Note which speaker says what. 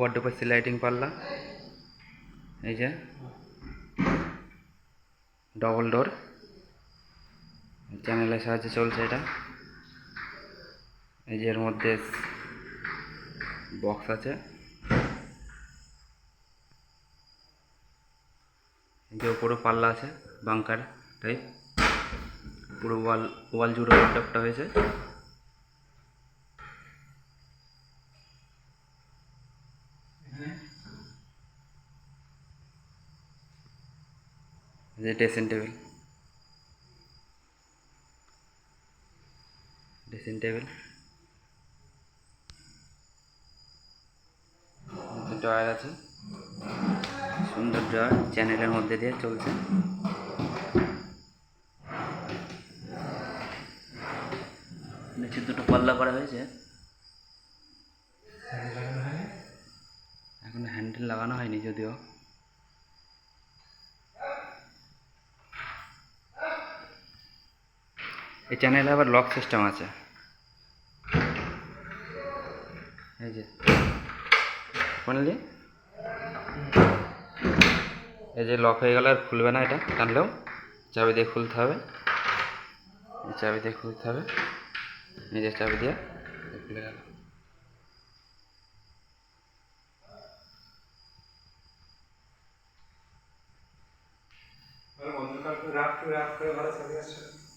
Speaker 1: ওয়ার্ডোপের সিলাইটিং পাল্লা, এই যে ডবল ডোর চ্যানেলের সাহায্যে চলছে এটা। এই যে এর মধ্যে বক্স আছে। এই যে পুরো পাল্লা আছে বাংকার টাইপ পুরো ওয়াল ওয়াল জুড়ে ওয়ার্ডটা হয়েছে। যে dressing table dressing table drawer আছে। সুন্দর ড্রয়ার চ্যানেলের মধ্যে দিয়ে চলছে। নিচে দুটো পাল্লা করা হয়েছে। এখন হ্যান্ডেল লাগানো হয়নি যদিও। এই চ্যানেলে আবার লক সিস্টেম আছে। এই যে। শুনলি? এই যে লক হয়ে গেলে, আর খুলবে না এটা, টানলেও। চাবি দিয়ে খুলতে হবে। এই চাবি দিয়ে খুলতে হবে। যে চাবি দিয়ে খুলে গেল।
Speaker 2: করে ভালো ছবি আসছে